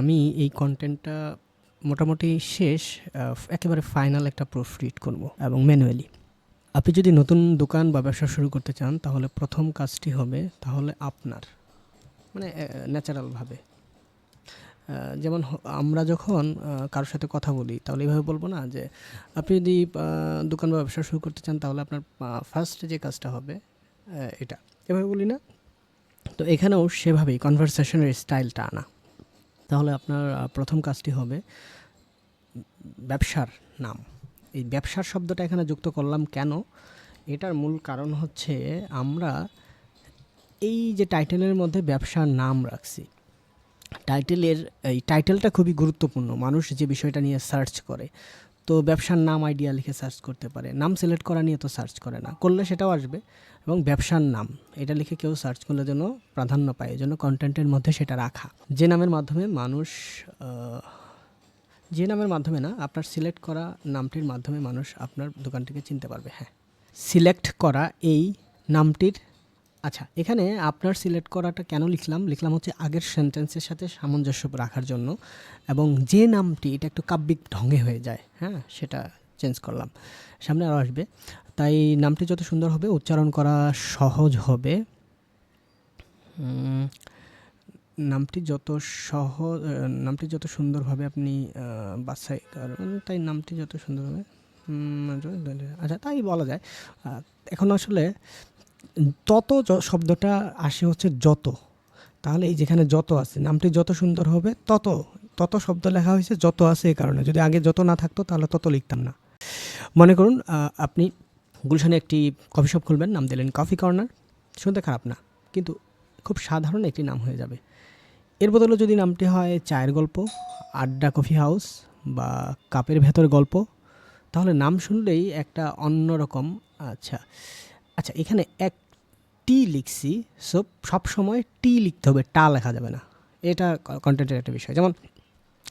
আমি এই কন্টেন্টটা মোটামুটি শেষ একেবারে ফাইনাল একটা প্রুফ রিড করব, এবং ম্যানুয়ালি আপনি যদি নতুন দোকান বা ব্যবসা শুরু করতে চান, তাহলে প্রথম কাজটি হবে তাহলে আপনার মানে ন্যাচারালভাবে যেমন আমরা যখন কারোর সাথে কথা বলি, তাহলে এইভাবে বলব না যে, আপনি যদি দোকান বা ব্যবসা শুরু করতে চান, তাহলে আপনার ফার্স্ট যে কাজটা হবে এটা। এভাবে বলি না। তো এখানেও সেভাবেই কনভারসেশনের স্টাইলটা আনা। তাহলে আপনার প্রথম কাজটি হবে ব্যবসার নাম। এই ব্যবসার শব্দটা এখানে যুক্ত করলাম কেন? এটার মূল কারণ হচ্ছে আমরা এই যে টাইটেলের মধ্যে ব্যবসার নাম রাখছি, টাইটেলের, এই টাইটেলটা খুবই গুরুত্বপূর্ণ। মানুষ যে বিষয়টা নিয়ে সার্চ করে তো ব্যবসার নাম আইডিয়া লিখে সার্চ করতে পারে। নাম সিলেক্ট করা নিয়ে তো সার্চ করে না। করলে সেটাও আসবে। এবং ব্যবসার নাম, এটা লিখে কেউ সার্চ করলে যেন প্রাধান্য পায়। এই জন্য কন্টেন্টের মধ্যে সেটা রাখা। যে নামের মাধ্যমে মানুষ যে নামের মাধ্যমে না, আপনার সিলেক্ট করা নামটির মাধ্যমে মানুষ আপনার দোকানটিকে চিনতে পারবে। হ্যাঁ। সিলেক্ট করা এই নামটির আচ্ছা এখানে আপনার সিলেক্ট করাটা কেন লিখলাম? লিখলাম হচ্ছে আগের সেন্টেন্সের সাথে সামঞ্জস্য রাখার জন্য এবং যে নামটি, এটা একটু কাব্যিক ঢঙে হয়ে যায় হ্যাঁ সেটা চেঞ্জ করলাম। সামনে আরও আসবে। তাই নামটি যত সুন্দর হবে, উচ্চারণ করা সহজ হবে। নামটি যত সহজ নামটি যত সুন্দরভাবে আপনি বাছাই করেন তাই নামটি যত সুন্দর হবে আচ্ছা তাই বলা যায়। এখন আসলে তত শব্দটা আসে হচ্ছে যত। তাহলে এই যেখানে যত আছে, নামটি যত সুন্দর হবে, তত তত শব্দ লেখা হয়েছে, যত আছে এই কারণে। যদি আগে যত না থাকতো, তাহলে তত লিখতাম না। মনে করুন আপনি গুলশানে একটি কফি শপ খুলবেন, নাম দিলেন কফি কর্নার। শুনতে খারাপ না, কিন্তু খুব সাধারণ একটি নাম হয়ে যাবে। এর বদলে যদি নামটি হয় চায়ের গল্প, আড্ডা কফি হাউস বা কাপের ভেতর গল্প, তাহলে নাম শুনলেই একটা অন্যরকম আচ্ছা আচ্ছা এখানে এক টি লিখছি, সো সবসময় টি লিখতে হবে, টা লেখা যাবে না। এটা কন্টেন্টের একটা বিষয়। যেমন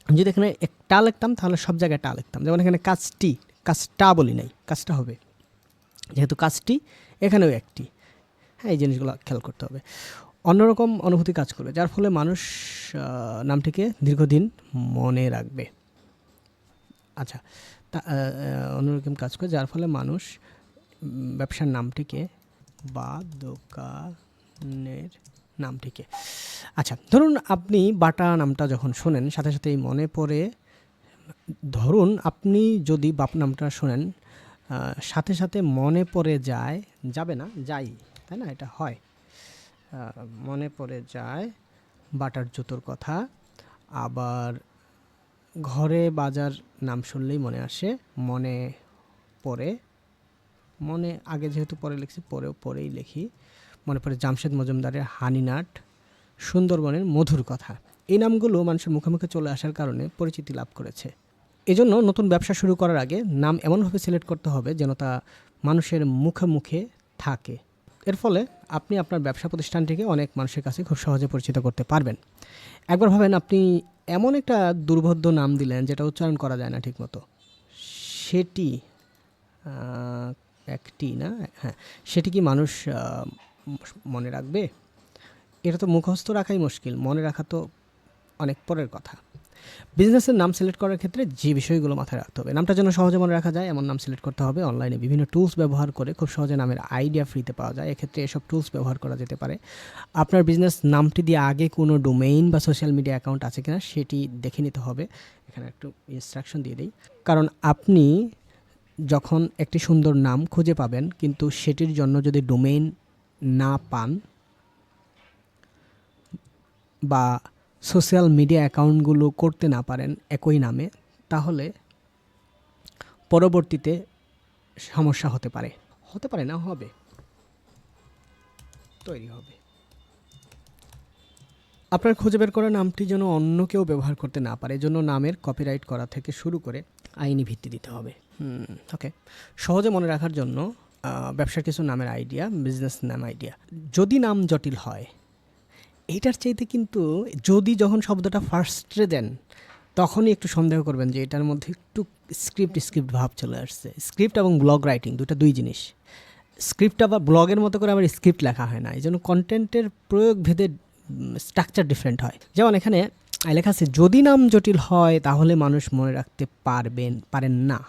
আমি যদি এখানে এক, টা লিখতাম, তাহলে সব জায়গায় টা লিখতাম। যেমন এখানে কাজটি, কাজটা বলি নাই, কাজটা হবে। যেহেতু কাজটি, এখানেও একটি। হ্যাঁ এই জিনিসগুলো খেয়াল করতে হবে। অন্যরকম অনুভূতি কাজ করবে, যার ফলে মানুষ নামটিকে দীর্ঘদিন মনে রাখবে। আচ্ছা তা অন্যরকম কাজ করে, যার ফলে মানুষ ব্যবসার নামটিকে বা দোকানের নামটিকে আচ্ছা ধরুন আপনি বাটা নামটা যখন শোনেন, সাথে সাথেই মনে পড়ে, ধরুন আপনি যদি বাপ নামটা শোনেন সাথে সাথে মনে পড়ে যায়, যাবে না, যাই, তাই না? এটা হয়। মনে পড়ে যায় বাটার জুতোর কথা, আবার ঘরে বাজার নাম শুনলেই মনে আসে, মনে পড়ে মনে, আগে যেহেতু পরে লিখছি পরেও পরেই লিখি। মনে পড়ে জামশেদ মজুমদারের হানিনাট, সুন্দরবনের মধুর কথা। এই নামগুলো মানুষের মুখে মুখে চলে আসার কারণে পরিচিতি লাভ করেছে। এজন্য নতুন ব্যবসা শুরু করার আগে নাম এমনভাবে সিলেক্ট করতে হবে যেন তা মানুষের মুখে মুখে থাকে। এর ফলে আপনি আপনার ব্যবসা প্রতিষ্ঠানটিকে অনেক মানুষের কাছে খুব সহজে পরিচিত করতে পারবেন। একবার ভাবেন, আপনি এমন একটা দুর্বোধ্য নাম দিলেন যেটা উচ্চারণ করা যায় না ঠিকমতো। সেটি একটি না? হ্যাঁ। সেটি কি মানুষ মনে রাখবে? এটা তো মুখস্থ রাখাই মুশকিল। মনে রাখা তো অনেক পরের কথা। বিজনেসের নাম সিলেক্ট করার ক্ষেত্রে যে বিষয়গুলো মাথায় রাখতে হবে। নামটা যেন সহজে মনে রাখা যায়, এমন নাম সিলেক্ট করতে হবে। অনলাইনে বিভিন্ন টুলস ব্যবহার করে খুব সহজে নামের আইডিয়া ফ্রিতে পাওয়া যায়। এক্ষেত্রে এসব টুলস ব্যবহার করা যেতে পারে। আপনার বিজনেস নামটি দিয়ে আগে কোনো ডোমেইন বা সোশ্যাল মিডিয়া অ্যাকাউন্ট আছে কিনা, সেটি দেখে নিতে হবে। এখানে একটু ইনস্ট্রাকশন দিয়ে দিই। কারণ আপনি যখন একটি সুন্দর নাম খুঁজে পাবেন, কিন্তু সেটির জন্য যদি ডোমেইন না পান বা সোশ্যাল মিডিয়া অ্যাকাউন্টগুলো করতে না পারেন একই নামে, তাহলে পরবর্তীতে সমস্যা হতে পারে। হতে পারে না, হবে। তৈরি হবে। আপনার খুঁজে বের করা নামটি যেন অন্য কেউ ব্যবহার করতে না পারে, এজন্য নামের কপিরাইট করা থেকে শুরু করে আইনি ভিত্তি দিতে হবে। ওকে সহজে মনে রাখার জন্য ব্যবসার কিছু নামের আইডিয়া বিজনেস নাম আইডিয়া যদি নাম জটিল হয় এইটার চাইতে কিন্তু যদি যখন শব্দটা ফার্স্টে দেন, তখনই একটু সন্দেহ করবেন যে এটার মধ্যে একটু স্ক্রিপ্ট স্ক্রিপ্ট ভাব চলে আসছে। স্ক্রিপ্ট এবং ব্লগ রাইটিং দুটো দুই জিনিস। স্ক্রিপ্ট আবার ব্লগের মতো করে আবার স্ক্রিপ্ট লেখা হয় না। এই জন্য কন্টেন্টের প্রয়োগ ভেদে স্ট্রাকচার ডিফারেন্ট হয়। যেমন এখানে লেখা আছে, যদি নাম জটিল হয়, তাহলে মানুষ মনে রাখতে পারবেন, পারেন না।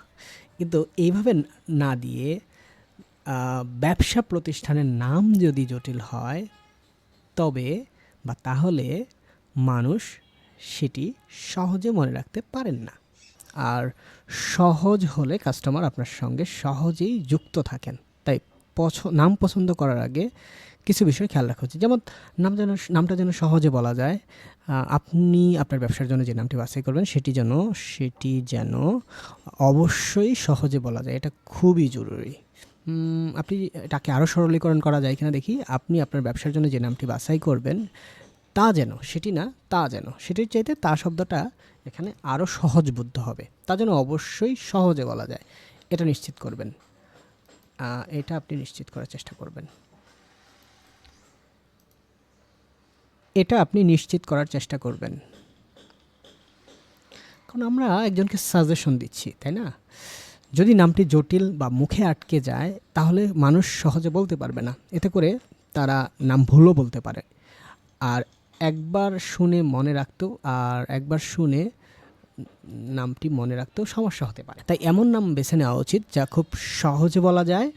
কিন্তু এইভাবে না দিয়ে ব্যবসা প্রতিষ্ঠানের নাম যদি জটিল হয়, তবে বা তাহলে মানুষ সেটি সহজে মনে রাখতে পারেন না। আর সহজ হলে কাস্টমার আপনার সঙ্গে সহজেই যুক্ত থাকেন। তাই পছ, নাম পছন্দ করার আগে কিছু বিষয় খেয়াল রাখা উচিত। যেমন নাম যেন, নামটা যেন সহজে বলা যায় আপনি আপনার ব্যবসার জন্য যে নামটি বাছাই করবেন, সেটি যেন সেটি যেন অবশ্যই সহজে বলা যায়। এটা খুবই জরুরি। আপনি এটাকে আরও সরলীকরণ করা যায় কিনা দেখি। আপনি আপনার ব্যবসার জন্য যে নামটি বাছাই করবেন, তা যেন, সেটি না, তা যেন, সেটির চাইতে তা শব্দটা এখানে আরও সহজবুদ্ধ হবে। তা যেন অবশ্যই সহজে বলা যায়। এটা নিশ্চিত করবেন। এটা আপনি নিশ্চিত করার চেষ্টা করবেন। এটা আপনি নিশ্চিত করার চেষ্টা করবেন। কারণ আমরা একজনকে সাজেশন দিচ্ছি, তাই না? যদি নামটি জটিল বা মুখে আটকে যায়, তাহলে মানুষ সহজে বলতে পারবে না। এতে করে তারা নাম ভুলও বলতে পারে। আর একবার শুনে মনে রাখতেও আর একবার শুনে নামটি মনে রাখতেও সমস্যা হতে পারে। তাই এমন নাম বেছে নেওয়া উচিত যা খুব সহজে বলা যায়।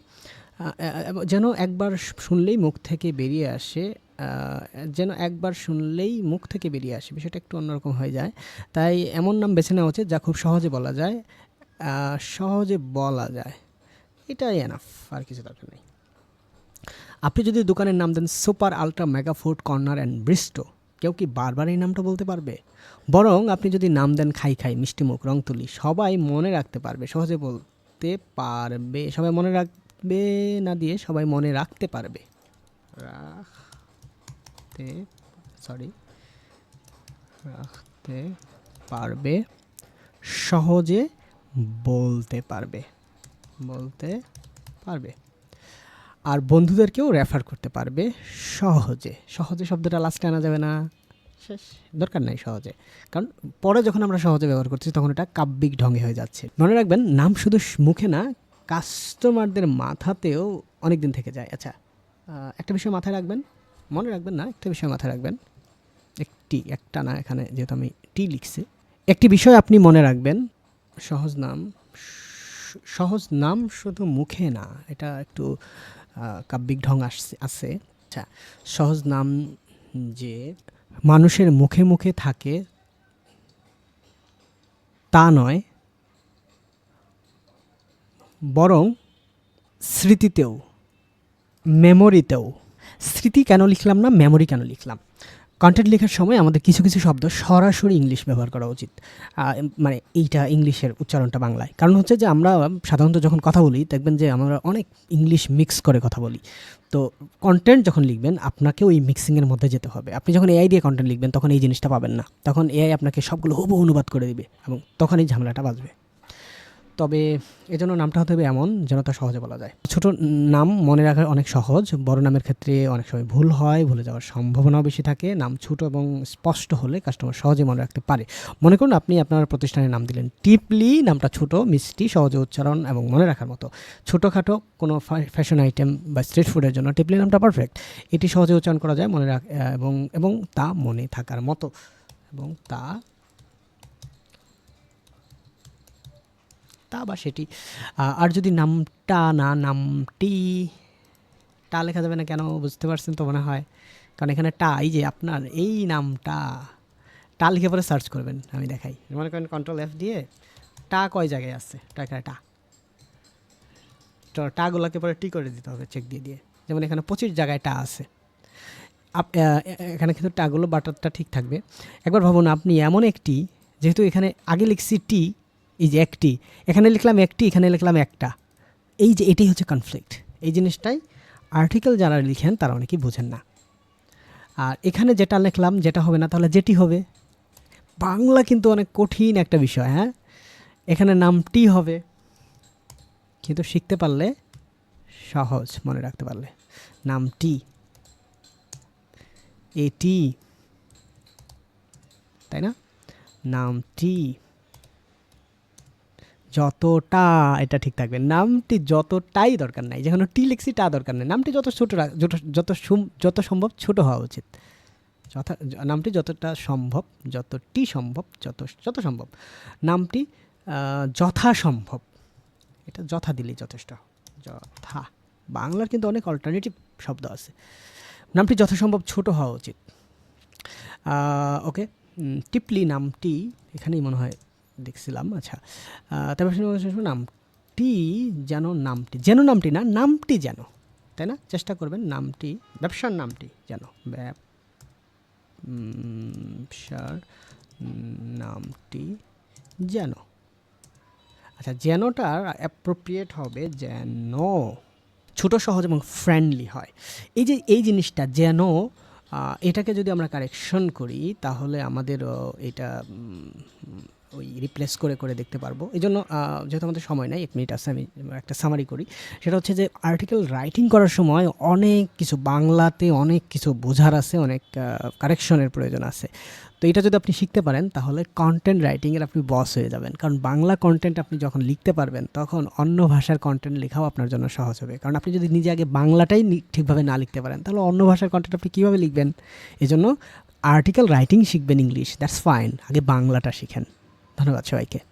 যেন একবার শুনলেই মুখ থেকে বেরিয়ে আসে যেন একবার শুনলেই মুখ থেকে বেরিয়ে আসে, বিষয়টা একটু অন্যরকম হয়ে যায়। তাই এমন নাম বেছে নেওয়া উচিত যা খুব সহজে বলা যায় সহজে বলা যায়। এটাই এনাফ আর কিছু দরকার নেই। আপনি যদি দোকানের নাম দেন super ultra mega food corner and bistro কেউ কি বারবার এই নামটা বলতে পারবে? বরং আপনি যদি নাম দেন খাই খাই মিষ্টিমুখ রং তুলি, সবাই মনে রাখতে পারবে, সহজে বলতে পারবে। সবাই মনে রাখবে না দিয়ে সবাই মনে রাখতে পারবে। রাখতে সরি রাখতে পারবে, সহজে বলতে পারবে বলতে পারবে। আর বন্ধুদেরকেও রেফার করতে পারবে সহজে। সহজে শব্দটা লাস্টে আনা যাবে না। শেষ। দরকার নাই সহজে। কারণ পরে যখন আমরা সহজে ব্যবহার করছি তখন এটা কাব্যিক ঢঙ্গে হয়ে যাচ্ছে। মনে রাখবেন নাম শুধু মুখে না কাস্টমারদের মাথাতেও অনেক দিন থেকে যায়। আচ্ছা একটা বিষয় মাথায় রাখবেন? মনে রাখবেন না? একটা বিষয় মাথায় রাখবেন। একটি একটা না এখানে যেহেতু আমি টি লিখছি। একটি বিষয় আপনি মনে রাখবেন সহজ নাম সহজ নাম শুধু মুখে না এটা একটু কাব্যিক ঢং আসছে, আছে। আচ্ছা সহজ নাম যে মানুষের মুখে মুখে থাকে তা নয়, বরং স্মৃতিতেও, মেমোরিতেও। স্মৃতি কেন লিখলাম না, মেমোরি কেন লিখলাম? কন্টেন্ট লেখার সময় আমাদের কিছু কিছু শব্দ সরাসরি ইংলিশ ব্যবহার করা উচিত। মানে এইটা ইংলিশের উচ্চারণটা বাংলায়। কারণ হচ্ছে যে আমরা সাধারণত যখন কথা বলি, দেখবেন যে আমরা অনেক ইংলিশ মিক্স করে কথা বলি। তো কন্টেন্ট যখন লিখবেন, আপনাকে ওই মিক্সিংয়ের মধ্যে যেতে হবে। আপনি যখন এআই দিয়ে কন্টেন্ট লিখবেন, তখন এই জিনিসটা পাবেন না। তখন এআই আপনাকে সবগুলো হুবহু অনুবাদ করে দিবে এবং তখন এই ঝামেলাটা বাজবে তবে এজন্য নামটা হতে হবে এমন, যেন তা সহজে বলা যায়। ছোট নাম মনে রাখা অনেক সহজ, বড় নামের ক্ষেত্রে অনেক সময় ভুল হয়, ভুলে যাওয়ার সম্ভাবনাও বেশি থাকে। নাম ছোট এবং স্পষ্ট হলে কাস্টমার সহজে মনে রাখতে পারে। মনে করুন আপনি আপনার প্রতিষ্ঠানের নাম দিলেন টিপলি নামটা ছোট, মিষ্টি, সহজে উচ্চারণ এবং মনে রাখার মতো। ছোটোখাটো কোনো ফ্যাশন আইটেম বা স্ট্রিট ফুডের জন্য টিপলি নামটা পারফেক্ট এটি সহজে উচ্চারণ করা যায় মনে রাখ, এবং এবং তা মনে থাকার মতো। এবং তা তা বা সেটি। আর যদি নামটা না, নামটি টা লেখা যাবে না কেন বুঝতে পারছেন তো মনে হয়। কারণ এখানে টা, এই যে আপনার এই নামটা, টা লিখে পরে সার্চ করবেন, আমি দেখাই। মনে করেন কন্ট্রোল এফ দিয়ে টা কয় জায়গায় আছে? টা, এখানে টা। টাগুলোকে পরে টি করে দিতে হবে চেক দিয়ে দিয়ে। যেমন এখানে পঁচিশ জায়গায় টা আছে। এখানে কিন্তু টাগুলো বাটারটা ঠিক থাকবে। একবার ভাবুন, আপনি এমন একটি, যেহেতু এখানে আগে লিখছি টি এই যে একটি। এখানে লিখলাম একটি, এখানে লিখলাম একটা। এই যে এটাই হচ্ছে কনফ্লিক্ট এই জিনিসটাই আর্টিকেল যারা লিখেন তারা অনেকেই বোঝেন না। আর এখানে যেটা লিখলাম, যেটা হবে না, তাহলে যেটি হবে? বাংলা কিন্তু অনেক কঠিন একটা বিষয় হ্যাঁ? এখানে নামটি হবে। কিন্তু শিখতে পারলে সহজ মনে রাখতে পারলে। নামটি এটি তাই না? নামটি যতটা, এটা ঠিক থাকবে। নামটি যতটাই দরকার নাই যেখানে টি লিখছি তা দরকার নেই। নামটি যত ছোটো যত যত সম্ভব ছোট হওয়া উচিত। যথা নামটি যতটা সম্ভব যতটি সম্ভব, যত যত সম্ভব। নামটি যথাসম্ভব। এটা যথা দিলেই যথেষ্ট। যথা। বাংলার কিন্তু অনেক অল্টারনেটিভ শব্দ আছে। নামটি যথাসম্ভব ছোট হওয়া উচিত। ওকে। টিপলি নামটি এখানেই মনে হয় দেখছিলাম আচ্ছা। তারপর নামটি যেন নামটি যেন নামটি না, নামটি যেন, তাই না? চেষ্টা করবেন, নামটি, ব্যবসার নামটি যেন ব্যব- ব্যবসার নামটি যেন। আচ্ছা যেনটার অ্যাপ্রোপ্রিয়েট হবে, যেন, ছোট, সহজ এবং ফ্রেন্ডলি হয়। এই যে, এই জিনিসটা, যেন এটাকে যদি আমরা কারেকশন করি, তাহলে আমাদের এটা ওই রিপ্লেস করে করে দেখতে পারব। এই জন্য যেহেতু আমাদের সময় নাই, এক মিনিট আছে, আমি একটা সামারি করি। সেটা হচ্ছে যে আর্টিকেল রাইটিং করার সময় অনেক কিছু বাংলাতে অনেক কিছু বোঝার আছে, অনেক কারেকশনের প্রয়োজন আছে। তো এটা যদি আপনি শিখতে পারেন, তাহলে কন্টেন্ট রাইটিংয়ের আপনি বস হয়ে যাবেন। কারণ বাংলা কন্টেন্ট আপনি যখন লিখতে পারবেন, তখন অন্য ভাষার কন্টেন্ট লেখাও আপনার জন্য সহজ হবে। কারণ আপনি যদি নিজে আগে বাংলাটাই ঠিকভাবে না লিখতে পারেন, তাহলে অন্য ভাষার কন্টেন্ট আপনি কীভাবে লিখবেন? এজন্য আর্টিকেল রাইটিং শিখবেন ইংলিশ দ্যাটস ফাইন আগে বাংলাটা শিখেন। なの千葉行。